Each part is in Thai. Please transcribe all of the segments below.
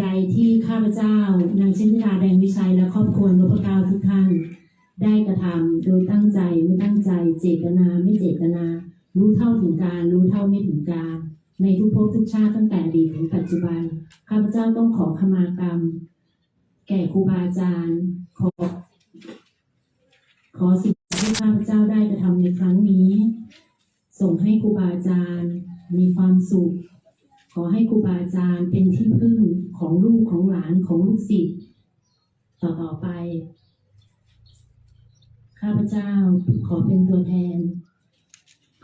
ใดที่ข้าพเจ้านางเชนธิราแดงวิชัยและครอบครัวนพกล้าทุกท่านได้กระทำโดยตั้งใจไม่ตั้งใจเจตนาไม่เจตนา รู้เท่าถึงการรู้เท่าไม่ถึงการ ในทุกภพทุกชาติตั้งแต่อดีตถึงปัจจุบันข้าพเจ้าต้องขอขมากรรม แก่ครูบาอาจารย์ขอ ขอสิ่งที่ข้าพเจ้าได้กระทำในครั้งนี้ ส่งให้ครูบาอาจารย์ มีความสุข ขอให้ครูบาอาจารย์เป็นที่พึ่งของลูกของหลานของลูกศิษย์ต่อต่อไป ข้าพเจ้าขอเป็นตัวแทน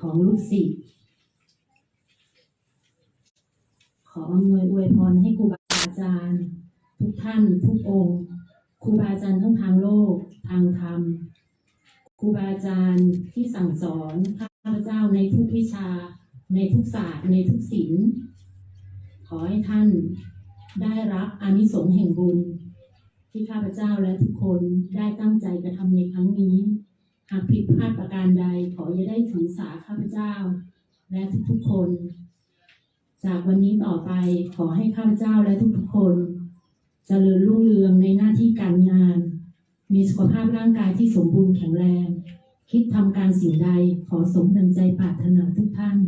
ของลูกศิษย์ขออำนวยอวยพรให้ครูบาอาจารย์ ทุกท่านทุกองค์ครูบาอาจารย์ทั้งทางโลกทางธรรมครูบาอาจารย์ที่สั่งสอนข้าพเจ้าในทุกวิชา ในทุกศาสตร์ในทุกศิลป์ อให้ท่านได้รับอานิสงส์แห่งบุญ ที่ข้าพเจ้าและทุกคนได้ตั้งใจกระทำในครั้งนี้ หากผิดพลาดประการใดขออย่าได้ถือสาข้าพเจ้า และทุกๆคน จากวันนี้ต่อไปขอให้ข้าพเจ้าและทุกๆคนเจริญรุ่งเรืองในหน้าที่การงาน มีสุขภาพร่างกายที่สมบูรณ์แข็งแรง คิดทำการสิ่งใดขอสมดังใจปรารถนาทุกท่าน